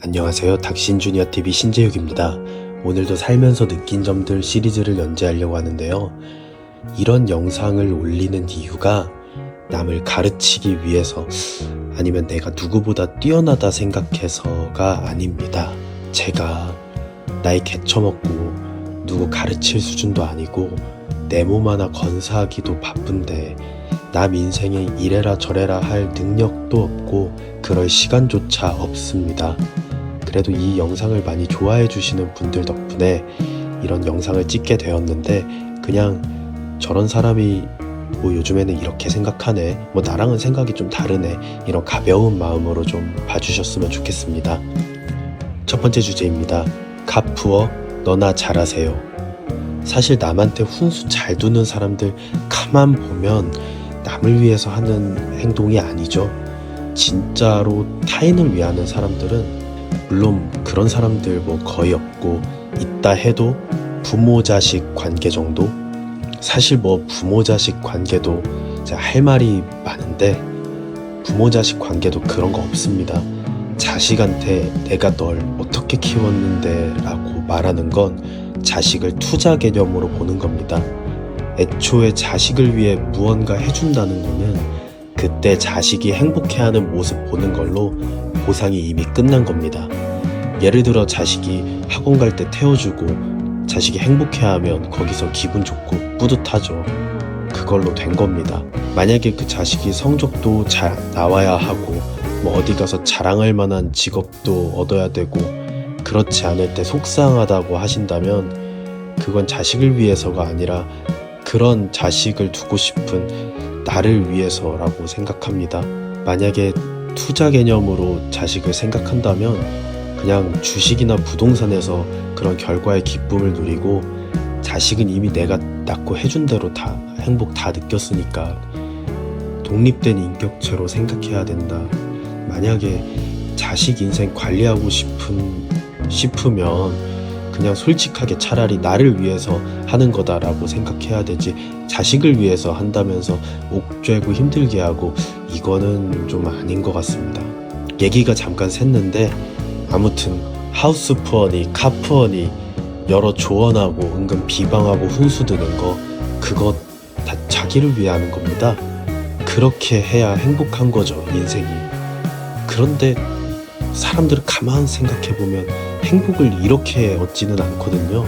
안녕하세요. 닥신 주니어 TV 신재욱입니다. 오늘도 살면서 느낀 점들 시리즈를 연재하려고 하는데요. 이런 영상을 올리는 이유가 남을 가르치기 위해서 아니면 내가 누구보다 뛰어나다 생각해서가 아닙니다. 제가 나이 개처먹고 누구 가르칠 수준도 아니고 내 몸 하나 건사하기도 바쁜데 남 인생에 이래라 저래라 할 능력도 없고 그럴 시간조차 없습니다. 그래도 이 영상을 많이 좋아해 주시는 분들 덕분에 이런 영상을 찍게 되었는데 그냥 저런 사람이 뭐 요즘에는 이렇게 생각하네 뭐 나랑은 생각이 좀 다르네 이런 가벼운 마음으로 좀 봐주셨으면 좋겠습니다. 첫 번째 주제입니다. 카푸어 너나 잘하세요. 사실 남한테 훈수 잘 두는 사람들 가만 보면 남을 위해서 하는 행동이 아니죠. 진짜로 타인을 위하는 사람들은 물론 그런 사람들 뭐 거의 없고 있다 해도 부모 자식 관계 정도? 사실 뭐 부모 자식 관계도 할 말이 많은데 부모 자식 관계도 그런 거 없습니다. 자식한테 내가 널 어떻게 키웠는데 라고 말하는 건 자식을 투자 개념으로 보는 겁니다. 애초에 자식을 위해 무언가 해준다는 거는 그때 자식이 행복해하는 모습 보는 걸로 보상이 이미 끝난 겁니다. 예를 들어 자식이 학원 갈 때 태워주고 자식이 행복해하면 거기서 기분 좋고 뿌듯하죠. 그걸로 된 겁니다. 만약에 그 자식이 성적도 잘 나와야 하고 뭐 어디 가서 자랑할 만한 직업도 얻어야 되고 그렇지 않을 때 속상하다고 하신다면 그건 자식을 위해서가 아니라 그런 자식을 두고 싶은 나를 위해서라고 생각합니다. 만약에 투자 개념으로 자식을 생각한다면 그냥 주식이나 부동산에서 그런 결과의 기쁨을 누리고 자식은 이미 내가 낳고 해준 대로 다 행복 다 느꼈으니까 독립된 인격체로 생각해야 된다. 만약에 자식 인생 관리하고 싶은 싶으면 그냥 솔직하게 차라리 나를 위해서 하는 거다라고 생각해야 되지 자식을 위해서 한다면서 옥죄고 힘들게 하고 이거는 좀 아닌 것 같습니다. 얘기가 잠깐 샜는데 아무튼 하우스 푸어니 카푸어니 여러 조언하고 은근 비방하고 훈수 드는 거 그거 다 자기를 위해 하는 겁니다. 그렇게 해야 행복한 거죠 인생이. 그런데 사람들을 가만 생각해 보면 행복을 이렇게 얻지는 않거든요.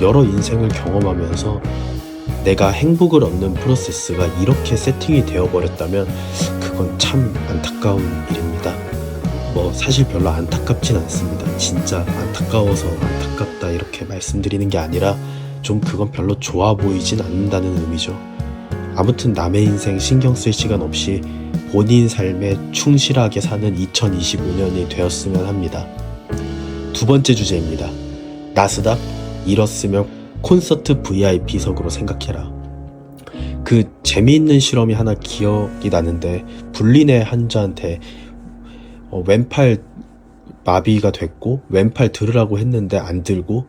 여러 인생을 경험하면서 내가 행복을 얻는 프로세스가 이렇게 세팅이 되어버렸다면 그건 참 안타까운 일입니다. 뭐 사실 별로 안타깝진 않습니다. 진짜 안타까워서 안타깝다 이렇게 말씀드리는 게 아니라 좀 그건 별로 좋아 보이진 않는다는 의미죠. 아무튼 남의 인생 신경 쓸 시간 없이 본인 삶에 충실하게 사는 2025년이 되었으면 합니다. 두 번째 주제입니다. 나스닥 잃었으면 콘서트 VIP석으로 생각해라. 그 재미있는 실험이 하나 기억이 나는데 불린의 환자한테 어, 왼팔 마비가 됐고 왼팔 들으라고 했는데 안 들고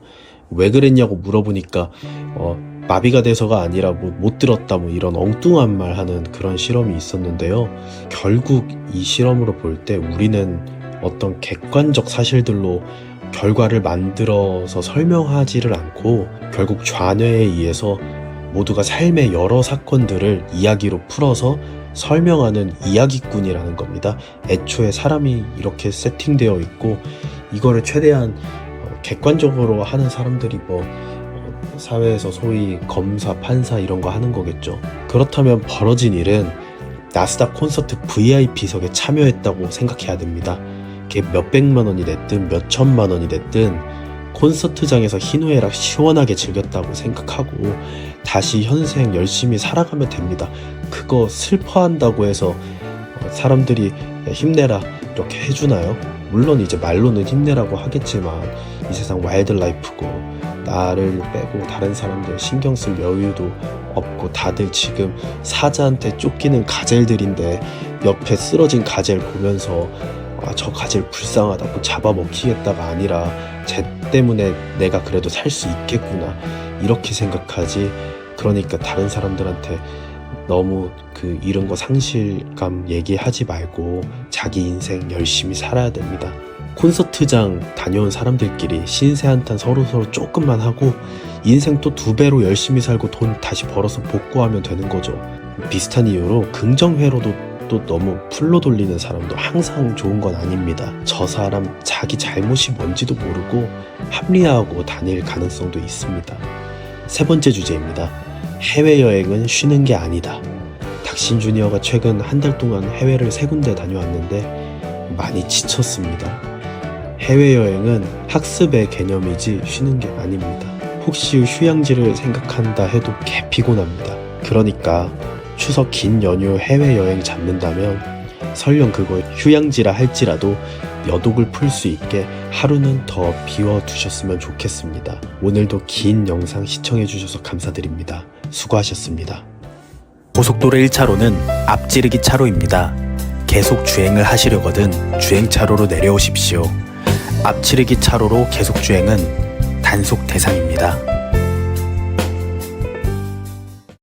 왜 그랬냐고 물어보니까 어, 마비가 돼서가 아니라 뭐 못 들었다 뭐 이런 엉뚱한 말 하는 그런 실험이 있었는데요. 결국 이 실험으로 볼 때 우리는 어떤 객관적 사실들로 결과를 만들어서 설명하지를 않고 결국 좌뇌에 의해서 모두가 삶의 여러 사건들을 이야기로 풀어서 설명하는 이야기꾼이라는 겁니다. 애초에 사람이 이렇게 세팅되어 있고 이거를 최대한 어, 객관적으로 하는 사람들이 뭐 어, 사회에서 소위 검사, 판사 이런 거 하는 거겠죠. 그렇다면 벌어진 일은 나스닥 콘서트 VIP석에 참여했다고 생각해야 됩니다. 그게 몇백만 원이 됐든 몇천만 원이 됐든 콘서트장에서 희노애락 시원하게 즐겼다고 생각하고 다시 현생 열심히 살아가면 됩니다. 그거 슬퍼한다고 해서 어, 사람들이 야, 힘내라 이렇게 해주나요? 물론 이제 말로는 힘내라고 하겠지만 이 세상 와일드 라이프고 나를 빼고 다른 사람들 신경 쓸 여유도 없고 다들 지금 사자한테 쫓기는 가젤들인데 옆에 쓰러진 가젤 보면서 아, 저 가젤 불쌍하다고 잡아먹히겠다가 아니라 쟤 때문에 내가 그래도 살 수 있겠구나 이렇게 생각하지 그러니까 다른 사람들한테 너무 그 이런 거 상실감 얘기하지 말고 자기 인생 열심히 살아야 됩니다. 콘서트장 다녀온 사람들끼리 신세 한탄 서로서로 조금만 하고 인생 또 두 배로 열심히 살고 돈 다시 벌어서 복구하면 되는 거죠. 비슷한 이유로 긍정회로도 또 너무 풀로 돌리는 사람도 항상 좋은 건 아닙니다. 저 사람 자기 잘못이 뭔지도 모르고 합리화하고 다닐 가능성도 있습니다. 세 번째 주제입니다. 해외여행은 쉬는 게 아니다. 닥신 주니어가 최근 한 달 동안 해외를 세 군데 다녀왔는데 많이 지쳤습니다. 해외여행은 학습의 개념이지 쉬는 게 아닙니다. 혹시 휴양지를 생각한다 해도 개 피곤합니다. 그러니까 추석 긴 연휴 해외여행 잡는다면 설령 그거 휴양지라 할지라도 여독을 풀 수 있게 하루는 더 비워두셨으면 좋겠습니다. 오늘도 긴 영상 시청해주셔서 감사드립니다. 수고하셨습니다. 고속도로 1차로는 앞지르기 차로입니다. 계속 주행을 하시려거든 주행차로로 내려오십시오. 앞지르기 차로로 계속 주행은 단속 대상입니다.